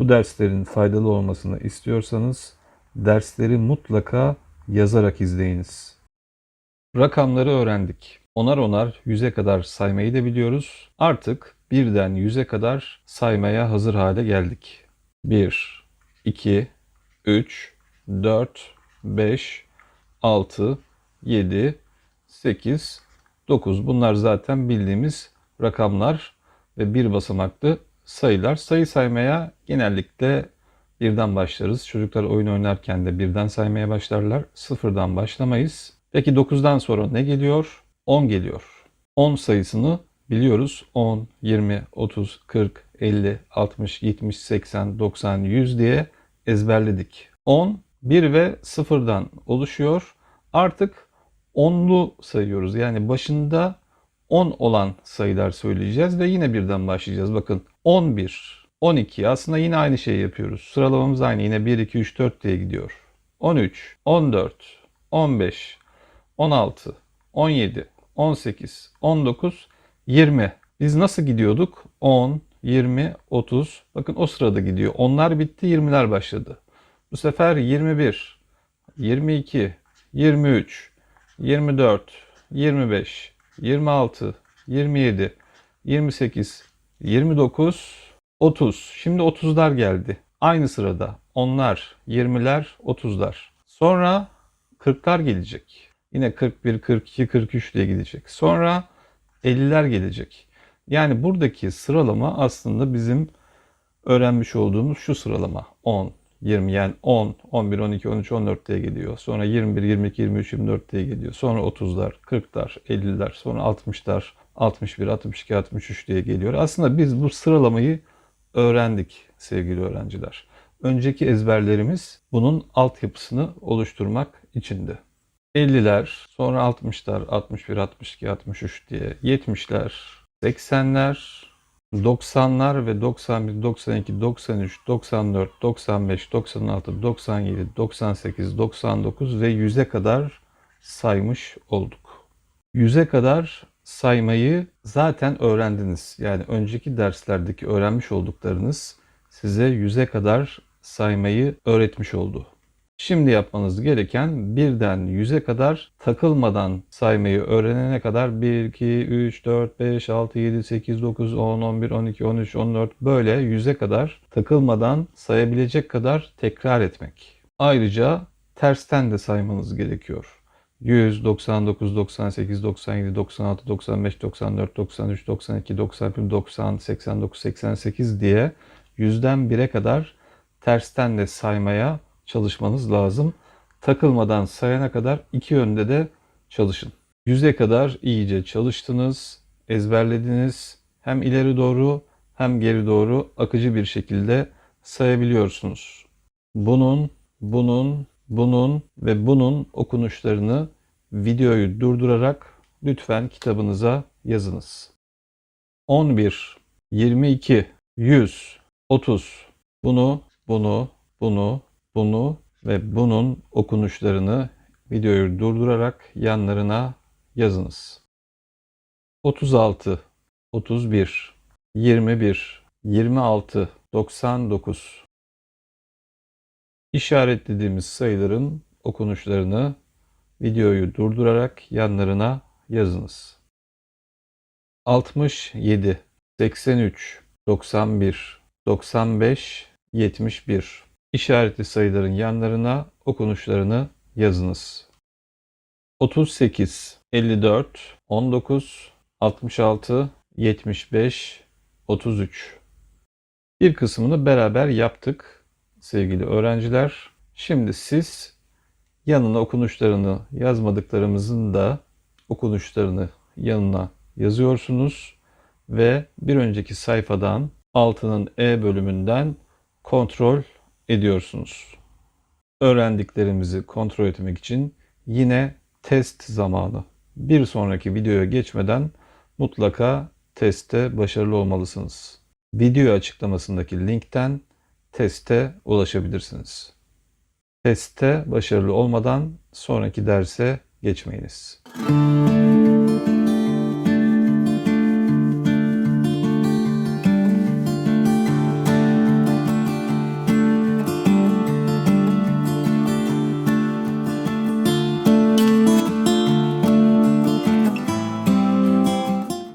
Bu derslerin faydalı olmasını istiyorsanız dersleri mutlaka yazarak izleyiniz. Rakamları öğrendik. Onar onar yüze kadar saymayı da biliyoruz. Artık birden yüze kadar saymaya hazır hale geldik. 1, 2, 3, 4, 5, 6, 7, 8, 9. Bunlar zaten bildiğimiz rakamlar ve bir basamaklı sayılar. Sayı saymaya genellikle birden başlarız. Çocuklar oyun oynarken de birden saymaya başlarlar. Sıfırdan başlamayız. Peki 9'dan sonra ne geliyor? 10 geliyor. 10 sayısını biliyoruz. 10, 20, 30, 40, 50, 60, 70, 80, 90, 100 diye ezberledik. 10, 1 ve 0'dan oluşuyor. Artık onlu sayıyoruz. Yani başında 10 olan sayılar söyleyeceğiz ve yine birden başlayacağız. Bakın 11, 12 aslında yine aynı şeyi yapıyoruz. Sıralamamız aynı. Yine 1, 2, 3, 4 diye gidiyor. 13, 14, 15, 16, 17, 18, 19, 20. Biz nasıl gidiyorduk? 10, 20, 30. Bakın o sırada gidiyor. Onlar bitti, 20'ler başladı. Bu sefer 21, 22, 23, 24, 25, 26, 27, 28, 29, 30. Şimdi 30'lar geldi. Aynı sırada. Onlar, 20'ler, 30'lar. Sonra 40'lar gelecek. Yine 41, 42, 43 diye gidecek. Sonra 50'ler gelecek. Yani buradaki sıralama aslında bizim öğrenmiş olduğumuz şu sıralama. 10, 20 yani 10, 11, 12, 13, 14 diye gidiyor. Sonra 21, 22, 23, 24 diye gidiyor. Sonra 30'lar, 40'lar, 50'ler, sonra 60'lar, 61, 62, 63 diye geliyor. Aslında biz bu sıralamayı öğrendik sevgili öğrenciler. Önceki ezberlerimiz bunun altyapısını oluşturmak içindi. 50'ler, sonra 60'lar, 61, 62, 63 diye, 70'ler, 80'ler, 90'lar ve 91, 92, 93, 94, 95, 96, 97, 98, 99 ve 100'e kadar saymış olduk. 100'e kadar saymayı zaten öğrendiniz. Yani önceki derslerdeki öğrenmiş olduklarınız size 100'e kadar saymayı öğretmiş oldu. Şimdi yapmanız gereken birden 100'e kadar takılmadan saymayı öğrenene kadar 1, 2, 3, 4, 5, 6, 7, 8, 9, 10, 11, 12, 13, 14 böyle 100'e kadar takılmadan sayabilecek kadar tekrar etmek. Ayrıca tersten de saymanız gerekiyor. 100, 99, 98, 97, 96, 95, 94, 93, 92, 91, 90, 89, 88 diye 100'den 1'e kadar tersten de saymaya çalışmanız lazım. Takılmadan sayana kadar iki yönde de çalışın. Yüze kadar iyice çalıştınız, ezberlediniz. Hem ileri doğru hem geri doğru akıcı bir şekilde sayabiliyorsunuz. Bunun, bunun, bunun ve bunun okunuşlarını videoyu durdurarak lütfen kitabınıza yazınız. 11, 22, 100, 30. Bunu, bunu, bunu, bunu ve bunun okunuşlarını videoyu durdurarak yanlarına yazınız. 36, 31, 21, 26, 99. İşaretlediğimiz sayıların okunuşlarını videoyu durdurarak yanlarına yazınız. 67, 83, 91, 95, 71. İşaretli sayıların yanlarına okunuşlarını yazınız. 38, 54, 19, 66, 75, 33. Bir kısmını beraber yaptık sevgili öğrenciler. Şimdi siz yanına okunuşlarını yazmadıklarımızın da okunuşlarını yanına yazıyorsunuz ve bir önceki sayfadan altının E bölümünden kontrol ediyorsunuz. Öğrendiklerimizi kontrol etmek için yine test zamanı. Bir sonraki videoya geçmeden mutlaka testte başarılı olmalısınız. Video açıklamasındaki linkten teste ulaşabilirsiniz. Testte başarılı olmadan sonraki derse geçmeyiniz.